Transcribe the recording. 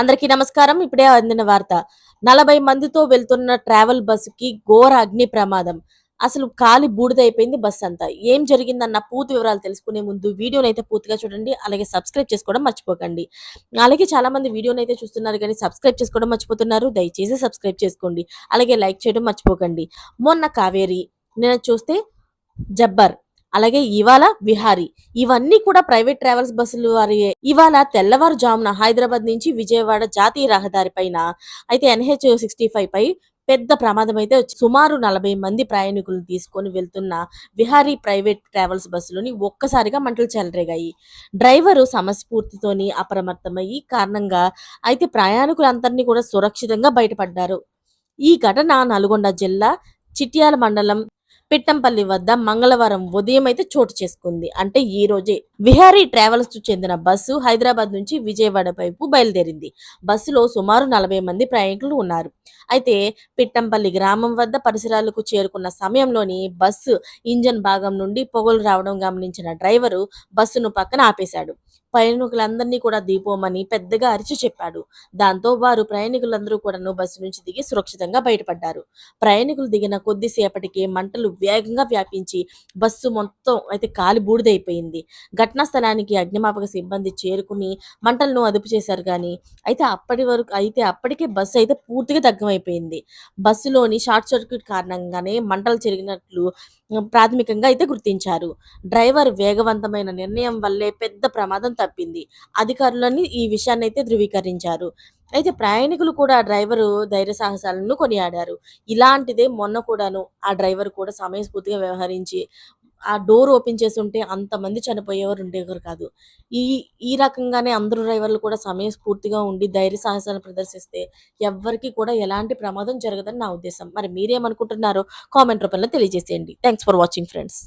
అందరికీ నమస్కారం. ఇప్పుడే అందిన వార్త. నలభై మందితో వెళ్తున్న ట్రావెల్ బస్సుకి ఘోర అగ్ని ప్రమాదం. అసలు కాలి బూడిదైపోయింది బస్సు అంతా. ఏం జరిగిందన్న పూర్తి వివరాలు తెలుసుకునే ముందు వీడియోని అయితే పూర్తిగా చూడండి. అలాగే సబ్స్క్రైబ్ చేసుకోవడం మర్చిపోకండి. అలాగే చాలా మంది వీడియోని అయితే చూస్తున్నారు కానీ సబ్స్క్రైబ్ చేసుకోవడం మర్చిపోతున్నారు. దయచేసి సబ్స్క్రైబ్ చేసుకోండి. అలాగే లైక్ చేయడం మర్చిపోకండి. మొన్న కావేరి నేను చూస్తే జబ్బర్. అలాగే ఇవాళ విహారీ. ఇవన్నీ కూడా ప్రైవేట్ ట్రావెల్స్ బస్సులు వారి ఇవాళ తెల్లవారుజామున హైదరాబాద్ నుంచి విజయవాడ జాతీయ రహదారి పైన అయితే ఎన్హెచ్ సిక్స్టీ ఫైవ్ పై పెద్ద ప్రమాదం అయితే సుమారు నలభై మంది ప్రయాణికులు తీసుకొని వెళ్తున్న విహారీ ప్రైవేట్ ట్రావెల్స్ బస్సులోని ఒక్కసారిగా మంటలు చెలరేగాయి. డ్రైవరు సమస్ఫూర్తితోని అప్రమత్తమయ్యి కారణంగా అయితే ప్రయాణికులందరినీ కూడా సురక్షితంగా బయటపడ్డారు. ఈ ఘటన నల్గొండ జిల్లా చిట్యాల మండలం పిట్టంపల్లి వద్ద మంగళవారం ఉదయం అయితే చోటు చేసుకుంది. అంటే ఈ రోజే విహారీ ట్రావెల్స్కు చెందిన బస్సు హైదరాబాద్ నుంచి విజయవాడ వైపు బయలుదేరింది. బస్సులో సుమారు నలభై మంది ప్రయాణికులు ఉన్నారు. అయితే పిట్టంపల్లి గ్రామం వద్ద పరిసరాలకు చేరుకున్న సమయంలోని బస్సు ఇంజన్ భాగం నుండి పొగలు రావడం గమనించిన డ్రైవరు బస్సును పక్కన ఆపేశాడు. ప్రయాణికులందరినీ కూడా దీపోమని పెద్దగా అరిచి చెప్పాడు. దాంతో వారు ప్రయాణికులందరూ కూడాను బస్సు నుంచి దిగి సురక్షితంగా బయటపడ్డారు. ప్రయాణికులు దిగిన కొద్దిసేపటికే మంటలు వేగంగా వ్యాపించి బస్సు మొత్తం అయితే కాలి బూడిదైపోయింది. ఘటనా స్థలానికి అగ్నిమాపక సిబ్బంది చేరుకుని మంటలను అదుపు చేశారు కానీ అయితే అప్పటి వరకు అయితే అప్పటికే బస్సు అయితే పూర్తిగా దగ్గమైపోయింది బస్సులోని షార్ట్ సర్క్యూట్ కారణంగానే మంటలు చెరిగినట్లు ప్రాథమికంగా అయితే గుర్తించారు. డ్రైవర్ వేగవంతమైన నిర్ణయం వల్లే పెద్ద ప్రమాదం తప్పింది. అధికారులని ఈ విషయాన్ని అయితే ధృవీకరించారు. అయితే ప్రయాణికులు కూడా డ్రైవరు ధైర్య సాహసాలను కొనియాడారు. ఇలాంటిదే మొన్న కూడాను ఆ డ్రైవర్ కూడా సమయస్ఫూర్తిగా వ్యవహరించి ఆ డోర్ ఓపెన్ చేసి ఉంటే అంతమంది చనిపోయేవారు ఉండేవారు కాదు. ఈ ఈ రకంగానే అందరూ డ్రైవర్లు కూడా సమయస్ఫూర్తిగా ఉండి ధైర్య సాహసాలను ప్రదర్శిస్తే ఎవ్వరికి కూడా ఎలాంటి ప్రమాదం జరగదని నా ఉద్దేశం. మరి మీరేమనుకుంటున్నారో కామెంట్ రూపంలో తెలియజేసేయండి. Thanks for watching friends